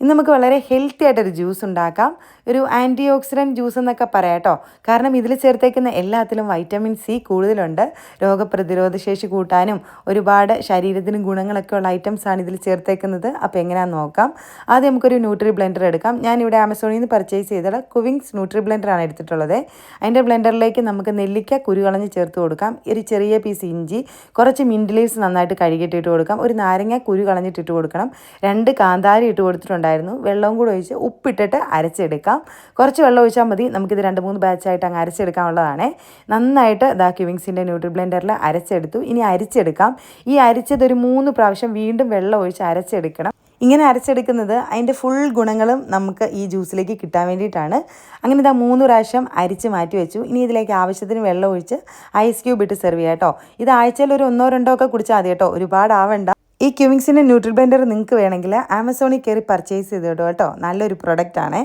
ഇന്ന് നമുക്ക് വളരെ ഹെൽത്തി ആയിട്ടൊരു ജ്യൂസ് ഉണ്ടാക്കാം. ഒരു ആന്റി ഓക്സിഡന്റ് ജ്യൂസ് എന്നൊക്കെ പറയാം കേട്ടോ. കാരണം ഇതിൽ ചേർത്തേക്കുന്ന എല്ലാത്തിലും വൈറ്റമിൻ സി കൂടുതലുണ്ട്. രോഗപ്രതിരോധ ശേഷി കൂട്ടാനും ഒരുപാട് ശരീരത്തിന് ഗുണങ്ങളൊക്കെ ഉള്ള ഐറ്റംസാണ് ഇതിൽ ചേർത്തേക്കുന്നത്. അപ്പോൾ എങ്ങനെയാണെന്ന് നോക്കാം. ആദ്യം നമുക്കൊരു ന്യൂട്രി ബ്ലെൻഡർ എടുക്കാം. ഞാനിവിടെ ആമസോണിൽ നിന്ന് പർച്ചേസ് ചെയ്തത് കുവിങ്സ് ന്യൂട്രി ബ്ലെൻഡറാണ് എടുത്തിട്ടുള്ളത്. അതിന്റെ ബ്ലെൻഡറിലേക്ക് നമുക്ക് നെല്ലിക്ക കുരുകളഞ്ഞ് ചേർത്ത് കൊടുക്കാം. ഒരു ചെറിയ പീസ് ഇഞ്ചി കുറച്ച് മിന്റ് ലീവ്സ് നന്നായിട്ട് കഴുകിയിട്ടിട്ട് കൊടുക്കാം. ഒരു നാരങ്ങ കുരു കളഞ്ഞിട്ടിട്ട് കൊടുക്കണം. രണ്ട് കാന്താരി ഇട്ട് കൊടുത്തിട്ടുണ്ടായിരുന്നു വെള്ളവും കൂടെ ഒഴിച്ച് ഉപ്പിട്ടിട്ട് അരച്ചെടുക്കാം. കുറച്ച് വെള്ളം ഒഴിച്ചാൽ മതി. നമുക്കിത് രണ്ട് മൂന്ന് ബാച്ചായിട്ട് അങ്ങ് അരച്ചെടുക്കാനുള്ളതാണ്. നന്നായിട്ട് ഇതാ ക്യൂവിങ്സിന്റെ ന്യൂട്രി ബ്ലെൻഡറിൽ അരച്ചെടുത്തു. ഇനി അരിച്ചെടുക്കാം. ഈ അരിച്ചത് ഒരു മൂന്ന് പ്രാവശ്യം വീണ്ടും വെള്ളം ഒഴിച്ച് അരച്ചെടുക്കണം. ഇങ്ങനെ അരച്ചെടുക്കുന്നത് അതിന്റെ ഫുൾ ഗുണങ്ങളും നമുക്ക് ഈ ജ്യൂസിലേക്ക് കിട്ടാൻ വേണ്ടിയിട്ടാണ്. അങ്ങനെ ഇതാ മൂന്ന് പ്രാവശ്യം അരിച്ച് മാറ്റി വെച്ചു. ഇനി ഇതിലേക്ക് ആവശ്യത്തിന് വെള്ളം ഒഴിച്ച് ഐസ് ക്യൂബ് ഇട്ട് സെർവ് ചെയ്യാം കേട്ടോ ഇത് ആഴ്ചയിൽ ഒരു ഒന്നോ രണ്ടോ ഒക്കെ കുടിച്ചാൽ മതി കേട്ടോ ഒരുപാട് ആവണ്ട ഈ ക്യൂവിങ്സിന്റെ ന്യൂട്രി ബെൻഡർ നിങ്ങൾക്ക് വേണമെങ്കിൽ ആമസോണിൽ കയറി പർച്ചേസ് ചെയ്ത് കേട്ടോ കേട്ടോ. നല്ലൊരു പ്രൊഡക്റ്റ് ആണേ.